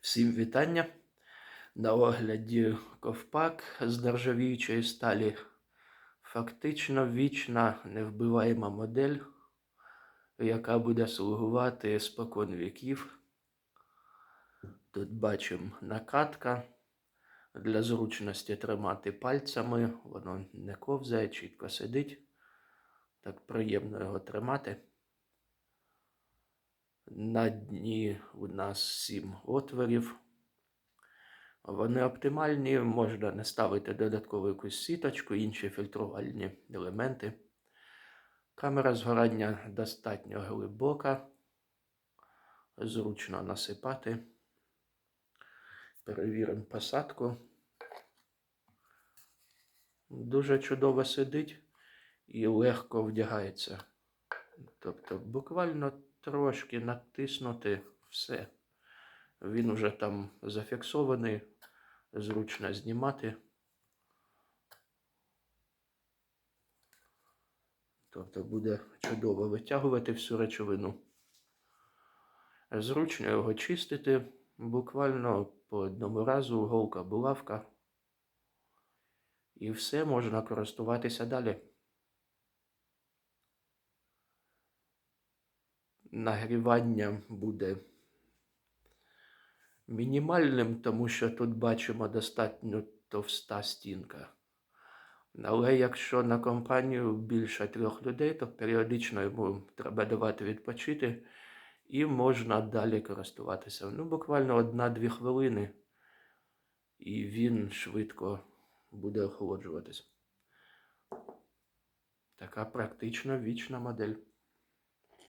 Всім вітання. На огляді ковпак з нержавіючої сталі. Фактично вічна невбиваєма модель, яка буде слугувати спокон віків. Тут бачимо накатка. Для зручності тримати пальцями, воно не ковзає, чітко сидить. Так приємно його тримати. На дні у нас 7 отворів. Вони оптимальні, можна не ставити додаткову якусь сіточку, інші фільтрувальні елементи. Камера згорання достатньо глибока, зручно насипати. Перевіримо посадку. Дуже чудово сидить і легко вдягається. Тобто буквально трошки натиснути все. Він вже там зафіксований, зручно знімати. Тобто буде чудово витягувати всю речовину. Зручно його чистити буквально по одному разу голка булавка. І все можна користуватися далі. Нагрівання буде мінімальним, тому що тут бачимо достатньо товста стінка. Але якщо на компанію більше трьох людей, то періодично йому треба давати відпочити і можна далі користуватися. Ну, буквально одна-дві хвилини, і він швидко буде охолоджуватися. Така практично вічна модель.